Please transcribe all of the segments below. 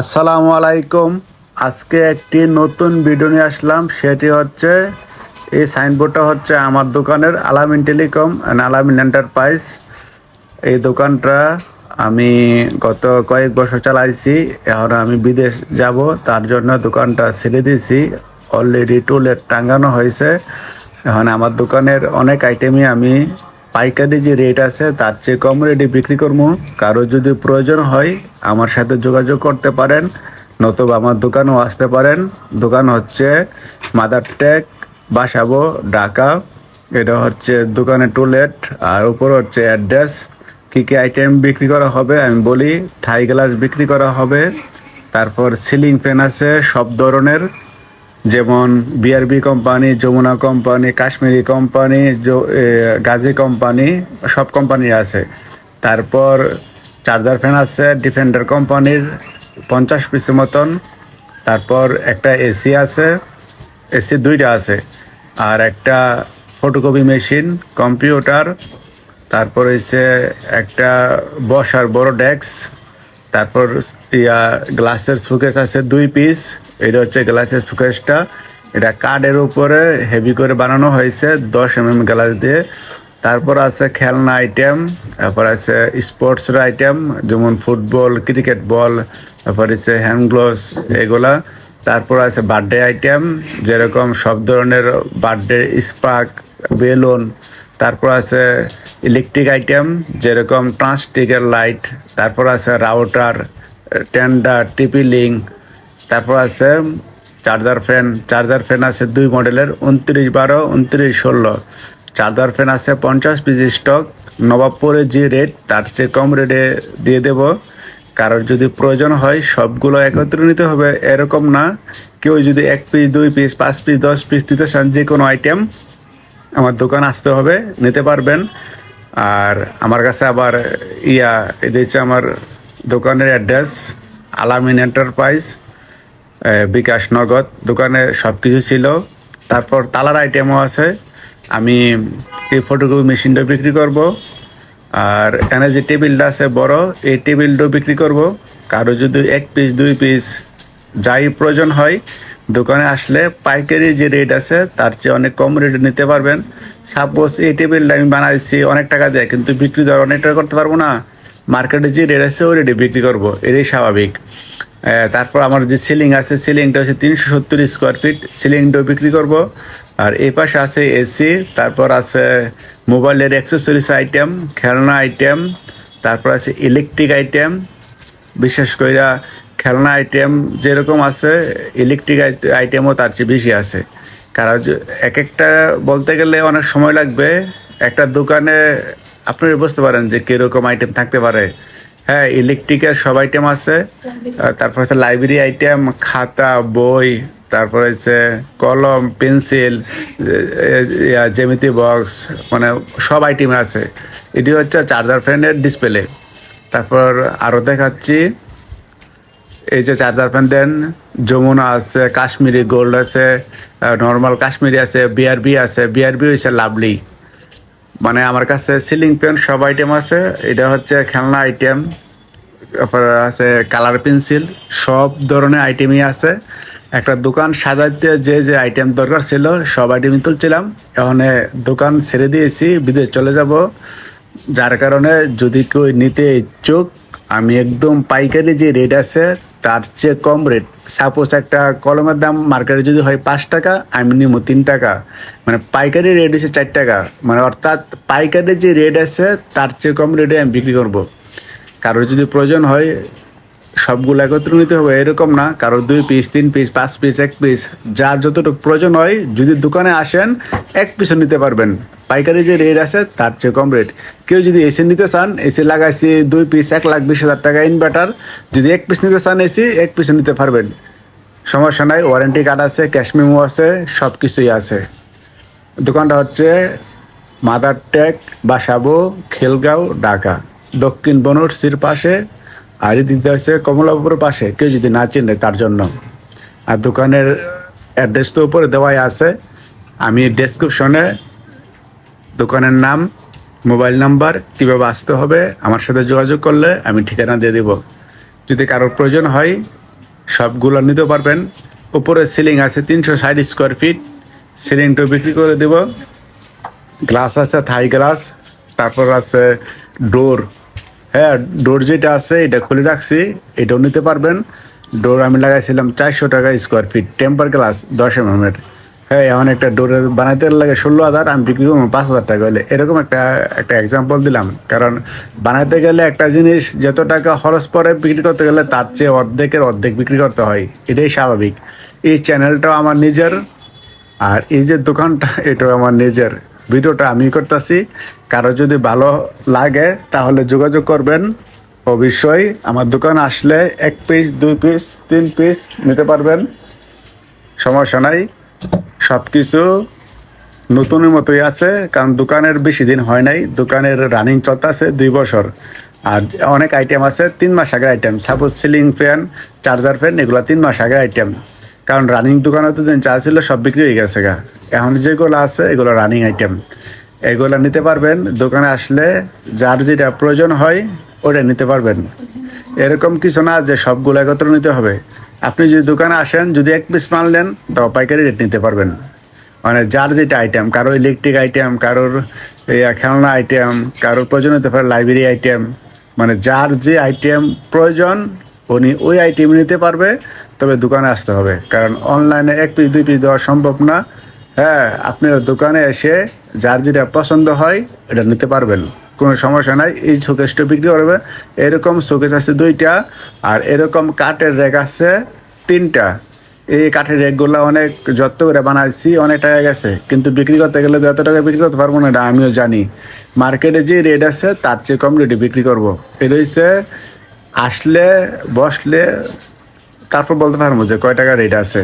আসসালামু আলাইকুম। আজকে একটি নতুন ভিডিও নিয়ে আসলাম। সেটি হচ্ছে, এই সাইনবোর্ডটা হচ্ছে আমার দোকানের আলামিন টেলিকম অ্যান্ড আলামিন এন্টারপ্রাইজ এই দোকানটা আমি গত কয়েক বছর চালাইছি। এখন আমি বিদেশ যাব, তার জন্য দোকানটা ছেড়ে দিয়েছি। অলরেডি টুলেট টাঙ্গানো হয়েছে। এখন আমার দোকানের অনেক আইটেমই আমি পাইকারি যে রেট আছে, তার চেয়ে কম রেটে বিক্রি করব। কারও যদি প্রয়োজন হয়, আমার সাথে যোগাযোগ করতে পারেন, নতুবা আমার দোকানেও আসতে পারেন। দোকান হচ্ছে মাদার টেক বাসাবো, ঢাকা। এটা হচ্ছে দোকানের টুলেট আর উপর হচ্ছে অ্যাড্রেস কী কী আইটেম বিক্রি করা হবে, আমি বলি। থাই গ্লাস বিক্রি করা হবে। তারপর সিলিং ফ্যান আছে, সব ধরনের। যেমন BRB company Jamuna company Kashmiri company Gazi company সব কোম্পানির আছে। তারপর চার্জার ফ্যান আছে ডিফেন্ডার কোম্পানির পঞ্চাশ পিসের মতন। তারপর একটা এসি আছে এসি দুইটা আছে। আর একটা ফটোকপি মেশিন কম্পিউটার তারপর হচ্ছে একটা বসার বড় ডেস্ক তারপর ইয়া গ্লাসের সুকেস আছে দুই পিস এটা হচ্ছে গ্লাসের সুকেসটা এটা কার্ডের উপরে হেভি করে বানানো হয়েছে, দশ এম এম গ্লাস দিয়ে। তারপর আছে খেলনা আইটেম, তারপর আছে স্পোর্টসের আইটেম, যেমন ফুটবল, ক্রিকেট বল, তারপর আছে হ্যান্ড গ্লোভস, এগুলা। তারপর আছে বার্থডে আইটেম, যেরকম সব ধরনের বার্থডে স্পার্ক, বেলুন। তারপর আছে ইলেকট্রিক আইটেম, যেরকম ট্রান্সটিকের লাইট। তারপর আছে রাউটার, টেন্ডার, টিপি লিঙ্ক তারপর আছে চার্জার ফ্যান চার্জার ফ্যান আছে দুই মডেলের উনত্রিশ বারো, উনত্রিশ ষোলো। চার্জার ফ্যান আছে পঞ্চাশ পিস স্টক নবাবপুরের যে রেট তার চেয়ে কম রেটে দিয়ে দেব। কারোর যদি প্রয়োজন হয়, সবগুলো একত্রে নিতে হবে, এরকম না। কেউ যদি এক পিস দুই পিস পাঁচ পিস দশ পিস দিতে চান, যে কোনো আইটেম আমার দোকান আসতে হবে, নিতে পারবেন। আর আমার কাছে আবার ইয়া, এটা হচ্ছে আমার দোকানের অ্যাড্রেস আলামিন এন্টারপ্রাইজ বিকাশ নগদ দোকানে সব কিছু ছিল। তারপর তালার আইটেমও আছে। আমি এই ফটোকপি মেশিনটা বিক্রি করব। আর এখানে যে টেবিলটা আছে বড়, এই টেবিলটাও বিক্রি করব। কারও যদি এক পিস দুই পিস যাই প্রয়োজন হয়, দোকানে আসলে পাইকারি যে রেট আছে, তার চেয়ে অনেক কম রেটে নিতে পারবেন। সাপোজ এই টেবিলটা আমি বানাইছি, অনেক টাকা দেয়, কিন্তু বিক্রি দর অনেক টাকা করতে পারব না। মার্কেটে যে রেট আছে, ওই রেটে বিক্রি করব, এটাই স্বাভাবিক। তারপর আমার যে সিলিং আছে সিলিংটা হচ্ছে তিনশো সত্তর স্কোয়ার ফিট সিলিংটাও বিক্রি করব। আর এই পাশে আছে এসি তারপর আছে মোবাইলের অ্যাক্সেসরিজ আইটেম খেলনা আইটেম তারপর আছে ইলেকট্রিক আইটেম বিশেষ করে খেলনা আইটেম যেরকম আছে ইলেকট্রিক আইটেমও তার চেয়ে বেশি আছে। কারণ এক একটা বলতে গেলে অনেক সময় লাগবে, একটা দোকানে আপনারা বুঝতে পারেন যে কীরকম আইটেম থাকতে পারে। হ্যাঁ ইলেকট্রিকের সব আইটেম আছে। তারপর হচ্ছে লাইব্রেরি আইটেম খাতা, বই, তারপর হচ্ছে কলম পেন্সিল জ্যামিতি বক্স মানে সব আইটেম আছে। এটি হচ্ছে চার্জার ফ্যানের ডিসপ্লে তারপর আরও দেখাচ্ছি। এই যে চার্জার ফ্যান দেন, যমুনা আছে, কাশ্মীরি গোল্ড আছে নর্মাল কাশ্মীরি আছে বিআরবি আছে। বিআরবি হচ্ছে লাভলি। মানে আমার কাছে সিলিং ফ্যান সব আইটেম আছে। এটা হচ্ছে খেলনা আইটেম তারপর আছে কালার পেন্সিল সব ধরনের আইটেমই আছে। একটা দোকান সাজাইতে যে যে আইটেম দরকার ছিল, সব আইটেমই তুলছিলাম। এখন দোকান ছেড়ে দিয়েছি, বিদেশ চলে যাব। যার কারণে যদি কেউ নিতে ইচ্ছুক, আমি একদম পাইকারি যে রেট আছে তার চেয়ে কম রেট সাপোজ একটা কলমের দাম মার্কেটে যদি হয় পাঁচ টাকা, আমি নিব তিন টাকা। মানে পাইকারি রেট হচ্ছে চার টাকা। মানে অর্থাৎ পাইকারি যে রেট আছে, তার চেয়ে কম রেটে আমি বিক্রি করব। কারোর যদি প্রয়োজন হয়, সবগুলো একত্র নিতে হবে, এরকম না। কারোর দুই পিস তিন পিস পাঁচ পিস এক পিস যার যতটুকু প্রয়োজন হয়, যদি দোকানে আসেন, এক পিসও নিতে পারবেন। পাইকারি যে রেট আছে, তার চেয়ে কম রেট কেউ যদি এসি নিতে চান এসি লাগাইছি দুই পিস এক লাখ বিশ হাজার টাকা ইনভার্টার যদি এক পিস নিতে চান এসি এক পিস নিতে পারবেন। সমস্যা নাই ওয়ারেন্টি কার্ড আছে ক্যাশ মেমো আছে সব কিছুই আছে। দোকানটা হচ্ছে মাদার টেক বাসাবো, খেলগাঁও, ঢাকা। দক্ষিণ বনরসির পাশে, আর দিতে হচ্ছে কমলাপুরের পাশে। কেউ যদি না চিনে তার জন্য। আর দোকানের অ্যাড্রেস তো উপরে দেওয়াই আছে। আমি ডেসক্রিপশনে দোকানের নাম, মোবাইল নাম্বার, কীভাবে আসতে হবে, আমার সাথে যোগাযোগ করলে আমি ঠিকানা দিয়ে দেব। যদি কারোর প্রয়োজন হয়, সবগুলো নিতে পারবেন। উপরে সিলিং আছে তিনশো ষাট স্কোয়ার ফিট। সিলিংটা বিক্রি করে দেব। গ্লাস আছে, থাই গ্লাস। তারপর আছে ডোর। হ্যাঁ ডোর যেটা আছে, এটা খুলে রাখছি। এটাও নিতে পারবেন। ডোর আমি লাগাইছিলাম চারশো টাকা স্কোয়ার ফিট, টেম্পার গ্লাস, দশ এম এর হ্যাঁ এমন একটা ডোরের বানাইতে লাগে ষোলো হাজার, আমি বিক্রি করব পাঁচ হাজার টাকা হলে। এরকম একটা একটা এক্সাম্পল দিলাম। কারণ বানাইতে গেলে একটা জিনিস যত টাকা খরচ পরে বিক্রি করতে গেলে তার চেয়ে অর্ধেকের অর্ধেক বিক্রি করতে হয়। এটাই স্বাভাবিক। এই চ্যানেলটাও আমার নিজের আর এই যে দোকানটা, এটাও আমার নিজের। ভিডিওটা আমি করতেছি। কারও যদি ভালো লাগে তাহলে যোগাযোগ করবেন। অবশ্যই আমার দোকান আসলে এক পিস দুই পিস তিন পিস নিতে পারবেন। সমস্যা নাই। সব কিছু নতুনের মতোই আছে, কারণ দোকানের বেশি দিন হয় নাই, দোকানের রানিং চলতেছে দুই বছর। আর অনেক আইটেম আছে, তিন মাস আগের item suppose ceiling fan charger fan এগুলো তিন মাস আগের আইটেম কারণ রানিং দোকানে তো দিন চা ছিল সব বিক্রি হয়ে গেছে গা। এখন যেগুলো আছে, এগুলো রানিং আইটেম এগুলো নিতে পারবেন, দোকানে আসলে যার যেটা প্রয়োজন হয় ওটা নিতে পারবেন। এরকম কিছু না যে সবগুলো একত্র নিতে হবে। আপনি যদি দোকানে আসেন, যদি এক পিস মাল নেন তো পাইকারি রেট নিতে পারবেন। মানে যার যেটা আইটেম কারও ইলেকট্রিক আইটেম কারোর খেলনা আইটেম কারোর প্রয়োজন হতে পারে লাইব্রেরি আইটেম মানে যার যে আইটেম প্রয়োজন, উনি ওই আইটেম নিতে পারবে, তবে দোকানে আসতে হবে। কারণ অনলাইনে এক পিস দুই পিস দেওয়া সম্ভব না। হ্যাঁ আপনার দোকানে এসে যার যেটা পছন্দ হয়, এটা নিতে পারবেন। কোনো সমস্যা নাই, এই শোকেসটা বিক্রি করবে। এরকম শোকেস আছে দুইটা, আর এরকম কাঠের রেক আছে তিনটা। এই কাঠের রেকগুলো অনেক যত্ন করে বানাইছি, অনেক টাকা গেছে। কিন্তু বিক্রি করতে গেলে তো এত টাকা বিক্রি করতে পারব না, এটা আমিও জানি। মার্কেটে যে রেট আছে, তার চেয়ে কম রেটে বিক্রি করব। এটা হচ্ছে আসলে, বসলে, তারপর বলতে পারব যে কয় টাকা রেট আছে।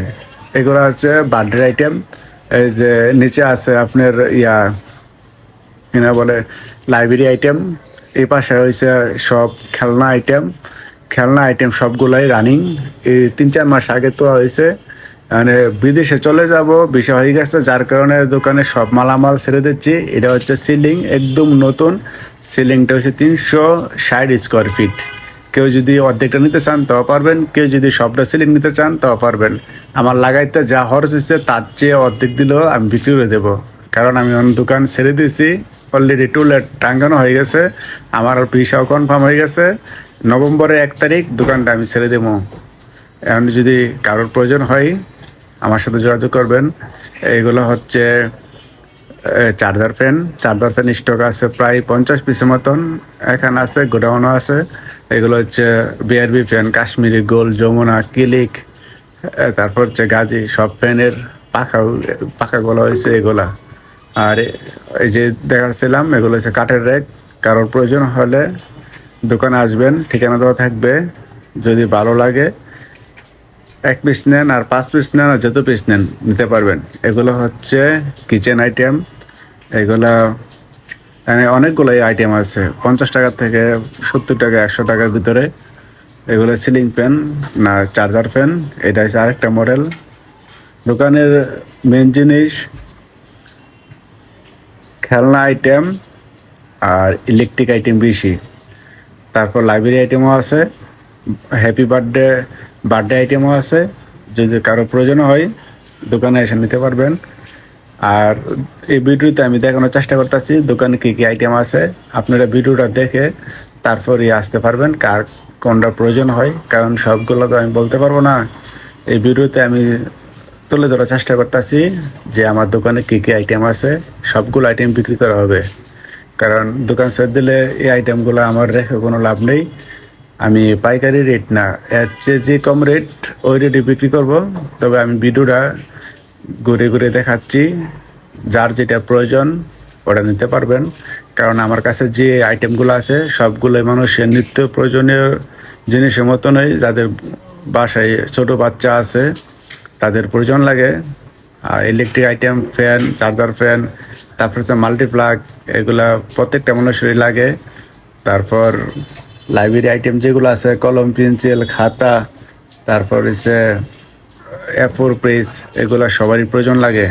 এগুলো হচ্ছে বার্থডে আইটেম। এই যে নিচে আছে আপনার ইয়া কিনা বলে লাইব্রেরি আইটেম, এই পাশে হয়েছে সব খেলনা আইটেম। খেলনা আইটেম সবগুলাই রানিং। এই তিন চার মাস আগে তো হয়েছে। মানে বিদেশে চলে যাব, বিষয় হয়ে গেছে, যার কারণে দোকানে সব মালামাল ছেড়ে দিচ্ছি। এটা হচ্ছে সিলিং, একদম নতুন। সিলিংটা হচ্ছে তিনশো ষাট স্কোয়ার ফিট। কেউ যদি অর্ধেকটা নিতে চান, তাও পারবেন। কেউ যদি সবটা সিলিং নিতে চান, তাও পারবেন। আমার লাগাইতে যা খরচ হচ্ছে তার চেয়ে অর্ধেক দিলেও আমি বিক্রি করে দেবো। কারণ আমি অন্য দোকান ছেড়ে দিয়েছি। অলরেডি টুলেট টাঙ্গানো হয়ে গেছে। আমার ভিসাও কনফার্ম হয়ে গেছে। নভেম্বরের এক তারিখ দোকানটা আমি ছেড়ে দেবো। এখন যদি কারোর প্রয়োজন হয়, আমার সাথে যোগাযোগ করবেন। এইগুলো হচ্ছে charger fan. Charger fan stock আছে প্রায় পঞ্চাশ পিসের মতন। এখানে আছে, গোডাউনও আছে। এগুলো হচ্ছে BRB fan, Kashmiri gold, Jamuna, Kilik তারপর হচ্ছে গাজী, সব ফ্যানের পাখা, পাখাগুলো হয়েছে এগুলা। আর এই যে দেখাচ্ছিলাম, এগুলো হচ্ছে কাঠের রেক। কারোর প্রয়োজন হলে দোকানে আসবেন, ঠিকানা দেওয়া থাকবে। যদি ভালো লাগে, এক পিস নেন আর পাঁচ পিস নেন আর যত পিস নেন, নিতে পারবেন। এগুলো হচ্ছে কিচেন আইটেম। এগুলা মানে অনেকগুলো আইটেম আছে। পঞ্চাশ টাকা থেকে সত্তর টাকা, একশো টাকার ভিতরে। এগুলো সিলিং ফ্যান না চার্জার ফ্যান। এটা হচ্ছে আরেকটা মডেল। দোকানের মেন জিনিস খেলনা আইটেম আর ইলেকট্রিক আইটেম বেশি। তারপর লাইব্রেরি আইটেমও আছে হ্যাপি বার্থডে বার্থডে আইটেমও আছে। যদি কারও প্রয়োজন হয়, দোকানে এসে নিতে পারবেন। আর এই ভিডিওতে আমি দেখানোর চেষ্টা করতেছি, দোকানে কী কী আইটেম আছে। আপনারা ভিডিওটা দেখে তারপরই আসতে পারবেন, কার কোনটা প্রয়োজন হয়, কারণ সবগুলো তো আমি বলতে পারব না। এই ভিডিওতে আমি তুলে ধরার চেষ্টা করতেছি যে আমার দোকানে কী কী আইটেম আছে, সবগুলো আইটেম বিক্রি করা হবে। কারণ দোকান সেট দিলে এই আইটেমগুলো আমার রেখে কোনো লাভ নেই। আমি পাইকারি রেট না, এর চেয়ে যে কম রেট ওই রেটে বিক্রি করব। তবে আমি ভিডিওটা ঘুরে ঘুরে দেখাচ্ছি, যার যেটা প্রয়োজন ওটা নিতে পারবেন। কারণ আমার কাছে যে আইটেমগুলো আছে সবগুলো মানুষের নিত্য প্রয়োজনীয় জিনিসের মতনই যাদের বাসায় ছোট বাচ্চা আছে তাদের প্রয়োজন লাগে। আর electric item fan charger fan তারপর হচ্ছে মাল্টিপ্লাগ এগুলা প্রত্যেকটা মানুষেরই লাগে। তারপর লাইব্রেরি আইটেম যেগুলো আছে, কলম পেন্সিল খাতা, তারপর হচ্ছে অ্যাপোর প্রেস এগুলো সবারই প্রয়োজন লাগে।